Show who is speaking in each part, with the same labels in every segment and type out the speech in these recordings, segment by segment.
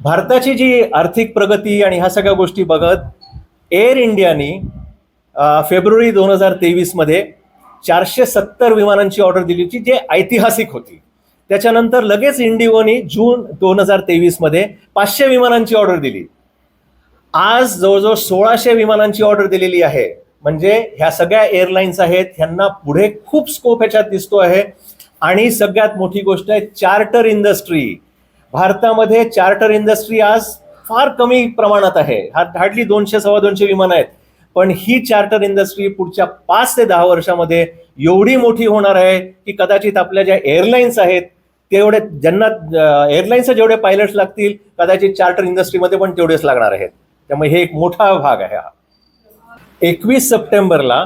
Speaker 1: भारताची जी आर्थिक प्रगती आणि ह्या सगळ्या गोष्टी बघत एअर इंडियानी फेब्रुवारी दोन हजार तेवीसमध्ये चारशे सत्तर विमानांची ऑर्डर दिली होती जे ऐतिहासिक होती. त्याच्यानंतर लगेच इंडिओनी जून दोन हजार तेवीसमध्ये पाचशे विमानांची ऑर्डर दिली. आज जवळजवळ सोळाशे विमानांची ऑर्डर दिलेली आहे. म्हणजे ह्या सगळ्या एअरलाईन्स आहेत ह्यांना पुढे खूप स्कोप ह्याच्यात दिसतो आहे. आणि सगळ्यात मोठी गोष्ट आहे चार्टर इंडस्ट्री. भारतामध्ये चार्टर इंडस्ट्री आज फार कमी प्रमाणात आहे. हार्डली दोनशे सव्वा दोनशे विमानं आहेत. पण ही चार्टर इंडस्ट्री पुढच्या पाच ते दहा वर्षामध्ये एवढी मोठी होणार आहे की कदाचित आपल्या ज्या एअरलाईन्स आहेत तेवढे ज्यांना एअरलाईन्सचे जेवढे पायलट्स लागतील कदाचित चार्टर इंडस्ट्रीमध्ये पण तेवढेच लागणार आहेत. त्यामुळे हे एक मोठा भाग आहे हा. एकवीस सप्टेंबरला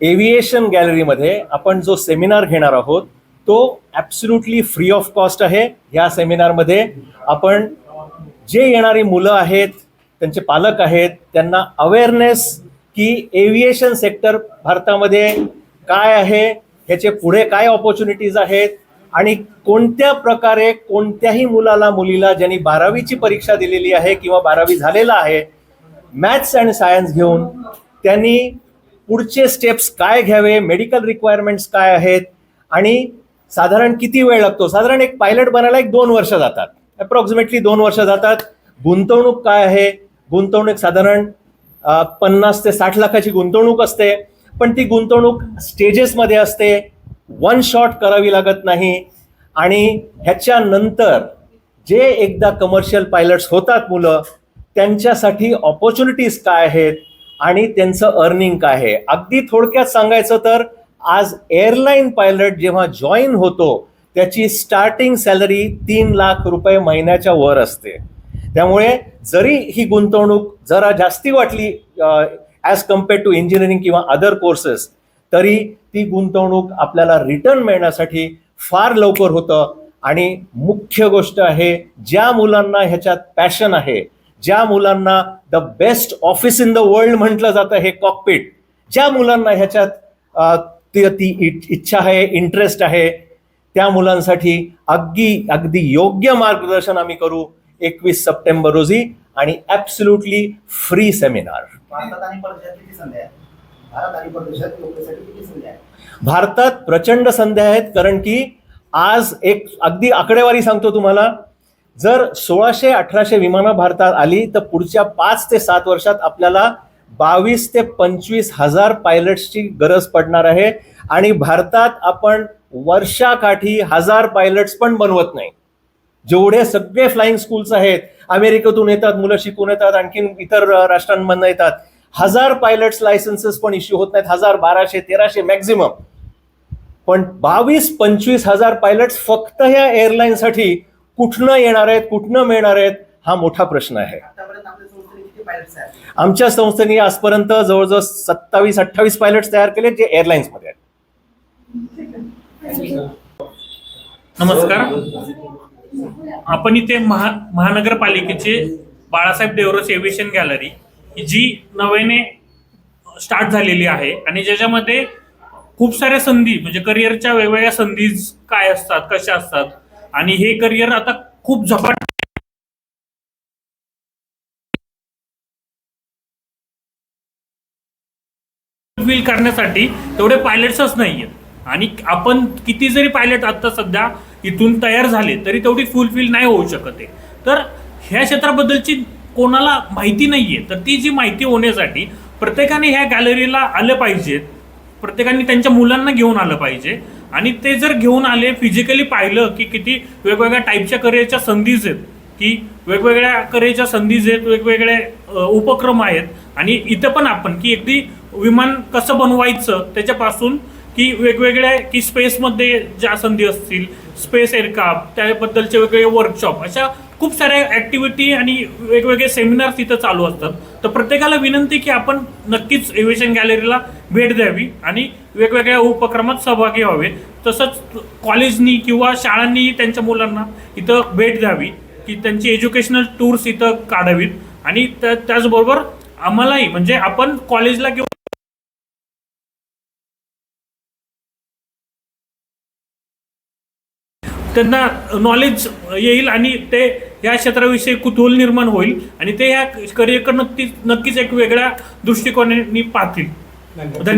Speaker 1: एव्हिएशन गॅलरीमध्ये आपण जो सेमिनार घेणार आहोत तो ॲब्सल्युटली फ्री ऑफ कॉस्ट आहे. ह्या सेमिनारमध्ये आपण जे येणारी मुलं आहेत त्यांचे पालक आहेत त्यांना अवेअरनेस की एव्हिएशन सेक्टर भारतामध्ये काय आहे ह्याचे पुढे काय ऑपॉर्च्युनिटीज आहेत आणि कोणत्या प्रकारे कोणत्याही मुलाला मुलीला ज्यांनी बारावीची परीक्षा दिलेली आहे किंवा बारावी झालेला आहे मॅथ्स अँड सायन्स घेऊन त्यांनी पुढचे स्टेप्स काय घ्यावे मेडिकल रिक्वायरमेंट्स काय आहेत आणि साधारण किती वेळ लागतो? साधारण एक पायलट बनायला एक दोन वर्ष जातात. अप्रॉक्सिमेटली दोन वर्ष जातात. गुंतवणूक काय आहे? गुंतवणूक साधारण पन्नास ते साठ लाखाची गुंतवणूक असते. पण ती गुंतवणूक स्टेजेसमध्ये असते. वन शॉट करावी लागत नाही. आणि ह्याच्यानंतर जे एकदा कमर्शियल पायलट्स होतात मुलं त्यांच्यासाठी ऑपॉर्च्युनिटीज काय आहेत? आणि त्यांचं अर्निंग काय आहे? अगदी थोडक्यात सांगायचं तर आज एअरलाईन पायलट जेव्हा जॉईन होतो त्याची स्टार्टिंग सॅलरी तीन लाख रुपये महिन्याच्या वर असते. त्यामुळे जरी ही गुंतवणूक जरा जास्ती वाटली ॲज कंपेअर टू इंजिनिअरिंग किंवा अदर कोर्सेस तरी ती गुंतवणूक आपल्याला रिटर्न मिळण्यासाठी फार लवकर होतं. आणि मुख्य गोष्ट आहे ज्या मुलांना ह्याच्यात पॅशन आहे ज्या मुलांना the best office in the world म्हटलं जातं हे कॉकपिट ज्या मुलांना ह्याच्यात ती ती इच्छा आहे इंटरेस्ट आहे त्या मुलांसाठी अगदी अगदी योग्य मार्गदर्शन आम्ही करू एकवीस सप्टेंबर रोजी आणि ॲब्सल्युटली फ्री सेमिनार
Speaker 2: भारतात संधी संधी
Speaker 1: प्रचंड संध्या आहेत कारण की आज एक अगदी आकडेवारी सांगतो तुम्हाला जर सोळाशे अठराशे विमानं भारतात आली तर पुढच्या पाच ते सात वर्षात आपल्याला बावीस ते पंचवीस हजार पायलट्सची गरज पडणार आहे. आणि भारतात आपण वर्षाकाठी हजार पायलट्स पण बनवत नाही. जेवढे सगळे फ्लाइंग स्कूल्स आहेत अमेरिकेतून येतात मुलं शिकून येतात आणखीन इतर राष्ट्रांमधनं येतात. हजार पायलट्स लायसन्सेस पण इश्यू होत नाहीत हजार बाराशे तेराशे मॅक्झिमम पण बावीस पंचवीस हजार पायलट्स फक्त ह्या एअरलाईनसाठी कुठनं येणार आहेत कुठनं मिळणार आहेत हा मोठा प्रश्न आहे
Speaker 2: आतापर्यंत आपल्या संस्थेने किती पायलट्स आहेत
Speaker 1: आमच्या संस्थेने आजपर्यंत जवळजवळ सत्तावीस अठ्ठावीस पायलट्स तयार केले जे एअरलाईन्समध्ये आहेत.
Speaker 3: नमस्कार. आपण इथे महा महानगरपालिकेचे बाळासाहेब देवरस एव्हिएशन गॅलरी जी नव्याने स्टार्ट झालेली आहे आणि ज्याच्यामध्ये खूप साऱ्या संधी म्हणजे करिअरच्या वेगवेगळ्या संधी काय असतात कशा असतात आणि हे करिअर आता खूप झपाट फील करण्यासाठी तेवढे पायलट्सच नाही आहेत आणि आपण किती जरी पायलट आता सध्या इथून तयार झाले तरी तेवढी फुलफिल नाही होऊ शकत आहे. तर ह्या क्षेत्राबद्दलची कोणाला माहिती नाही आहे तर ती जी माहिती होण्यासाठी प्रत्येकाने ह्या गॅलरीला आलं पाहिजेत प्रत्येकाने त्यांच्या मुलांना घेऊन आलं पाहिजे. आणि ते जर घेऊन आले फिजिकली पाहिलं की किती वेगवेगळ्या टाईपच्या करिअरच्या संधीज आहेत की वेगवेगळ्या करिअरच्या संधीज आहेत वेगवेगळे उपक्रम आहेत. आणि इथं पण आपण की अगदी विमान कसं बनवायचं त्याच्यापासून की वेगवेगळ्या की स्पेसमध्ये ज्या संधी असतील स्पेस एअरक्राफ्ट त्याबद्दलचे वेगवेगळे वर्कशॉप अशा खूप साऱ्या ॲक्टिव्हिटी आणि वेगवेगळे सेमिनार्स इथं चालू असतात. तर प्रत्येकाला विनंती की आपण नक्कीच एव्हिएशन गॅलरीला भेट द्यावी आणि वेगवेगळ्या उपक्रमात सहभागी व्हावे. तसंच कॉलेजनी किंवा शाळांनी त्यांच्या मुलांना इथं भेट द्यावी की त्यांची एज्युकेशनल टूर्स इथं काढावीत. आणि त्या- त्याचबरोबर आम्हालाही म्हणजे आपण कॉलेजला किंवा त्यांना नॉलेज येईल आणि ते या क्षेत्राविषयी कुतूहल निर्माण होईल आणि ते या करिअरकडे नक्कीच नक्कीच एक वेगळ्या दृष्टिकोनाने पाहतील. धन्यवाद.